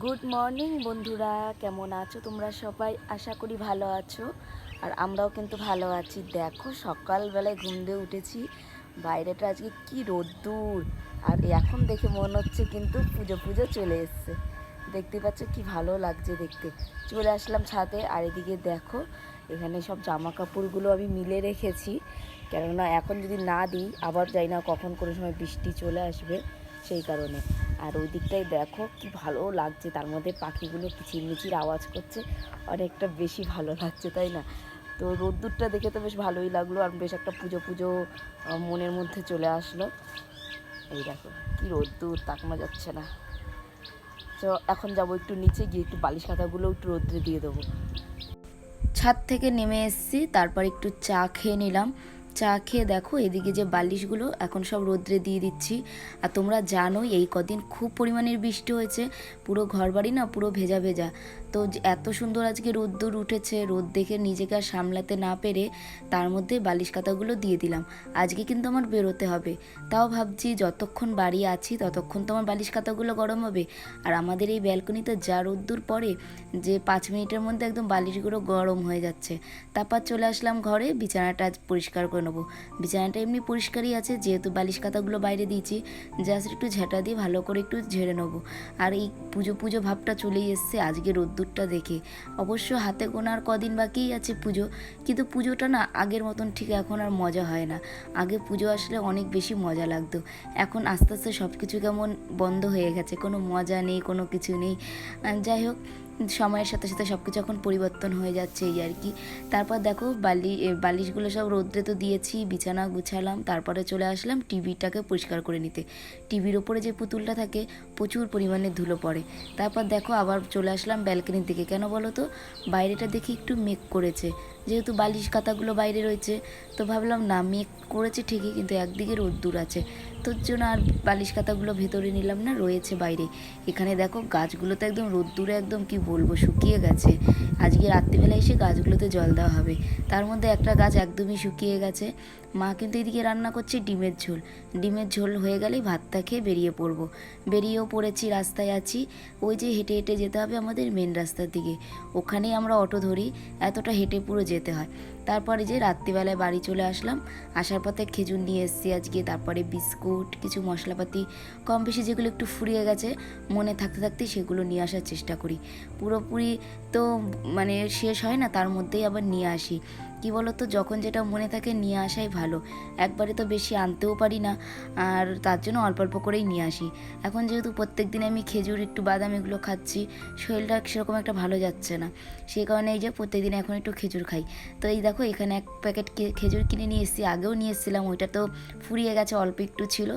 Good morning বন্ধুরা। কেমন আছো তোমরা সবাই? আশা করি ভালো আছো। আর আমরাও কিন্তু ভালো আছি। দেখো, সকালবেলায় ঘুম দিয়ে উঠেছি। বাইরেটা আজকে কি রোদ্দুর। আর এখন দেখে মনে হচ্ছে কিন্তু পুজো পুজো চলে এসছে। দেখতে পাচ্ছ কি ভালো লাগছে দেখতে। চলে আসলাম ছাদে। আর এদিকে দেখো, এখানে সব জামা কাপড়গুলো আমি মিলে রেখেছি। কেননা এখন যদি না দিই, আবার যাই না কখন কোনো সময় বৃষ্টি চলে আসবে। সেই কারণে। আর ওই দিকটাই দেখো কি ভালো লাগছে, তার মধ্যে পাখিগুলো কিচিরমিচির আওয়াজ করছে, অনেকটা বেশি ভালো লাগছে, তাই না? তো রোদ্দুরটা দেখে তো বেশ ভালোই লাগল, আর বেশ একটা পুজো পুজো মনের মধ্যে চলে আসলো। এই দেখো, কি রোদ্দুর তাকানো যাচ্ছে না। তো এখন যাব একটু নিচে, গিয়ে একটু বালিশ খাতাগুলো একটু রোদ্রে দিয়ে দেবো। ছাদ থেকে নেমে এসেছি, তারপর একটু চা খেয়ে নিলাম। চা খেয়ে দেখো, এদিকে যে বালিশগুলো এখন সব রোদ্রে দিয়ে দিচ্ছি। আর তোমরা জানোই, এই কদিন খুব পরিমাণের বৃষ্টি হয়েছে। পুরো ঘরবাড়ি না পুরো ভেজা ভেজা। তো এত সুন্দর আজকে রোদ্দুর উঠেছে, রোদ দেখে নিজেকে আর সামলাতে না পেরে তার মধ্যে বালিশ কাতাগুলো দিয়ে দিলাম। আজকে কিন্তু আমার বেরোতে হবে। তাও ভাবছি যতক্ষণ বাড়ি আছি, ততক্ষণ তো আমার বালিশ কাতাগুলো গরম হবে। আর আমাদের এই ব্যালকনিতে যা রোদ্দুর পড়ে, যে পাঁচ মিনিটের মধ্যে একদম বালিশগুলো গরম হয়ে যাচ্ছে। তারপর চলে আসলাম ঘরে, বিছানাটা পরিষ্কার করে নেব। বিছানাটা এমনি পরিষ্কারই আছে, যেহেতু বালিশ কাতাগুলো বাইরে দিয়েছি জাস্ট একটু ঝেঁটা দিয়ে ভালো করে একটু ঝেড়ে নেব। আর এই পুজো পুজো ভাবটা চলেই এসছে আজকে রোদ্দুরটা দেখে। অবশ্য হাতে গোনার কদিন বাকিই আছে পুজো, কিন্তু পুজোটা না আগের মতন ঠিক এখন আর মজা হয় না। আগে পুজো আসলে অনেক বেশি মজা লাগতো। এখন আস্তে আস্তে সব কিছু কেমন বন্ধ হয়ে গেছে, কোনো মজা নেই, কোনো কিছু নেই। যাই হোক সময়ের সাথে সাথে সব কিছু এখন পরিবর্তন হয়ে যাচ্ছে এই আর কি। তারপর দেখো বালি বালিশগুলো সব রোদ্রে তো দিয়েছি, বিছানা গুছালাম, তারপরে চলে আসলাম টিভিটাকে পরিষ্কার করে নিতে। টিভির ওপরে যে পুতুলটা থাকে প্রচুর পরিমাণে ধুলো পড়ে। তারপর দেখো আবার চলে আসলাম ব্যালকনির দিকে। কেন বলো তো? বাইরেটা দেখি একটু মেঘ করেছে। যেহেতু বালিশ কাতাগুলো বাইরে রয়েছে, তো ভাবলাম না, মেঘ করেছে ঠিকই কিন্তু একদিকে রোদ্দুর আছে। তোর জন্য আর বালিশ কাতাগুলো ভেতরে নিলাম না, রয়েছে বাইরে। এখানে দেখো গাছগুলো তো একদম রোদ্দুরে একদম কি বলব, শুকিয়ে গেছে। আজকে রাত্রিবেলা এসে গাছগুলোতে জল দেওয়া হবে। তার মধ্যে একটা গাছ একদমই শুকিয়ে গেছে। মা কিন্তু এদিকে রান্না করছে ডিমের ঝোল। ডিমের ঝোল হয়ে গেলেই ভাতটা খেয়ে বেরিয়ে পড়ব। বেরিয়েও পড়েছি, রাস্তায় আছি। ওই যে হেঁটে হেঁটে যেতে হবে আমাদের মেন রাস্তার দিকে। ওখানেই আমরা অটো ধরি, এতটা হেঁটে পুরো যেতে হয়। তারপরে যে রাত্রিবেলায় বাড়ি চলে আসলাম। আসার পথে খেজুর নিয়ে এসেছি আজকে, তারপরে বিস্কুট, কিছু মশলাপাতি, কম বেশি যেগুলো একটু ফুরিয়ে গেছে, মনে থাকতে থাকতে সেগুলো নিয়ে আসার চেষ্টা করি। পুরোপুরি তো মানে শেষ হয় না, তার মধ্যেই আবার নিয়ে আসি। কি বলতো, যখন যেটা মনে থাকে নিয়ে আসাই ভালো। একবারে তো বেশি আনতেও পারি না, আর তার জন্য অল্প অল্প করেই নিয়ে আসি। এখন যেহেতু প্রত্যেক দিন আমি খেজুর, একটু বাদাম এগুলো খাচ্ছি, শরীরটা সেরকম একটা ভালো যাচ্ছে না। সেই কারণে এই যে প্রত্যেকদিন এখন একটু খেজুর খাই। তো এই দেখো, এখানে এক প্যাকেট খেজুর কিনে নিয়ে এসেছি, আগেও নিয়ে এসেছিলাম, ওইটা তো ফুরিয়ে গেছে, অল্প একটু ছিল।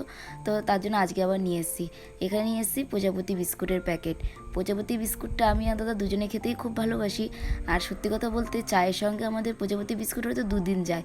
তো তার জন্য আজকে আবার নিয়ে এসেছি। এখানে নিয়ে এসেছি প্রজাপতি বিস্কুটের প্যাকেট। প্রজাপতি বিস্কুটটা আমি আর দাদা দুজনে খেতেই খুব ভালোবাসি। আর সত্যি কথা বলতে চায়ের সঙ্গে আমাদের প্রজাপতি বিস্কুট হয়তো দুদিন যায়।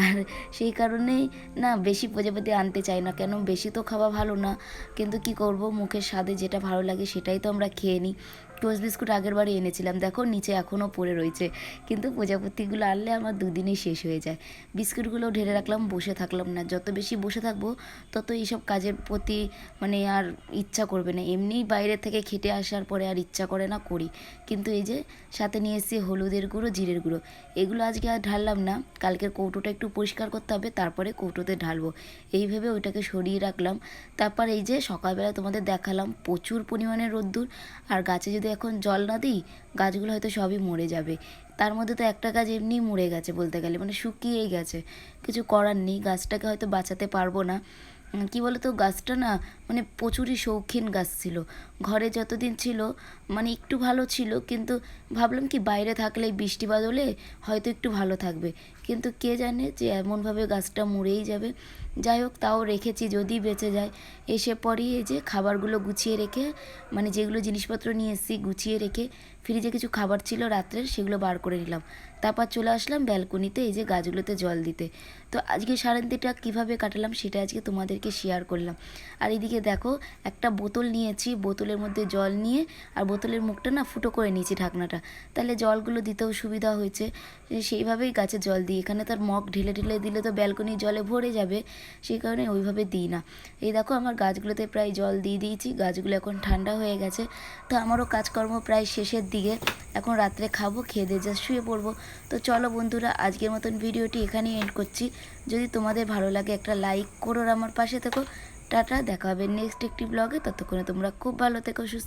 আর সেই কারণেই না বেশি প্রজাপতি আনতে চাই না, কেন বেশি তো খাওয়া ভালো না। কিন্তু কি করব, মুখের স্বাদে যেটা ভালো লাগে সেটাই তো আমরা খেয়ে নিই। টোস্ট বিস্কুট আগের বারে এনেছিলাম, দেখো নিচে এখনও পড়ে রয়েছে। কিন্তু প্রজাপতিগুলো আনলে আমার দুদিনেই শেষ হয়ে যায়। বিস্কুটগুলো ঢেলে রাখলাম, বসে থাকলাম না। যত বেশি বসে থাকব, তত এইসব কাজের প্রতি মানে আর ইচ্ছা করবে না। এমনিই বাইরে থেকে খেটে আসার পরে আর ইচ্ছা করে না, করি। কিন্তু এই যে সাথে নিয়ে এসেছি হলুদের গুঁড়ো, জিরের গুঁড়ো। এগুলো আজকে আর ঢাললাম না। কালকের কৌটোটা একটু পরিষ্কার করতে হবে, তারপরে কৌটোতে ঢালবো। এই ভেবে ওইটাকে সরিয়ে রাখলাম। তারপর এই যে সকালবেলা তোমাদের দেখালাম প্রচুর পরিমাণে রোদ্দুর। আর গাছে যদি এখন জল না দিই, গাছগুলো হয়তো সবই মরে যাবে। তার মধ্যে তো একটা গাছ এমনি মরে গেছে বলতে গেলে মানে শুকিয়েই গেছে। কিছু করার নেই, গাছটাকে হয়তো বাঁচাতে পারব না। কি বলতো, গাছটা না মানে প্রচুরই শৌখিন গাছ ছিল। ঘরে যতদিন ছিল মানে একটু ভালো ছিল, কিন্তু ভাবলাম কি বাইরে থাকলে বৃষ্টি বাদলে হয়তো একটু ভালো থাকবে। কিন্তু কে জানে যে এমনভাবে গাছটা মরেই যাবে। যাই হোক, তাও রেখেছি যদি বেঁচে যায়। এসে পরই এই যে খাবারগুলো গুছিয়ে রেখে মানে যেগুলো জিনিসপত্র নিয়ে এসেছি গুছিয়ে রেখে, ফ্রিজে কিছু খাবার ছিল রাত্রের, সেগুলো বার করে নিলাম। তারপর চলে আসলাম ব্যালকনিতে এই যে গাছগুলোতে জল দিতে। তো আজকে সারাদিনটা কীভাবে কাটালাম সেটা আজকে তোমাদেরকে শেয়ার করলাম। আর এদিকে দেখো, একটা বোতল নিয়েছি, বোতলের মধ্যে জল নিয়ে, আর বোতলের মুখটা না ফুটো করে নিয়েছি ঢাকনাটা। তাহলে জলগুলো দিতেও সুবিধা হয়েছে। সেইভাবেই গাছে জল দিয়ে এখানে তার মগ ঢেলে ঢেলে দিলে তো ব্যালকনি জলে ভরে যাবে, সেই কারণে ওইভাবে দিই না। এই দেখো আমার গাছগুলোতে প্রায় জল দিয়ে দিয়েছি, গাছগুলো এখন ঠান্ডা হয়ে গেছে। তো আমারও কাজকর্ম প্রায় শেষের দিকে। এখন রাত্রে খাব, খেয়ে দিয়ে যা শুয়ে পড়ব। তো চলো বন্ধুরা, আজকের মতন ভিডিওটি এখানেই এন্ড করছি। যদি তোমাদের ভালো লাগে একটা লাইক করো আমার পাশে থেকো। টাটা, দেখা হবে নেক্সট একটি ব্লগে ততক্ষণে তোমরা খুব ভালো থেকো, সুস্থ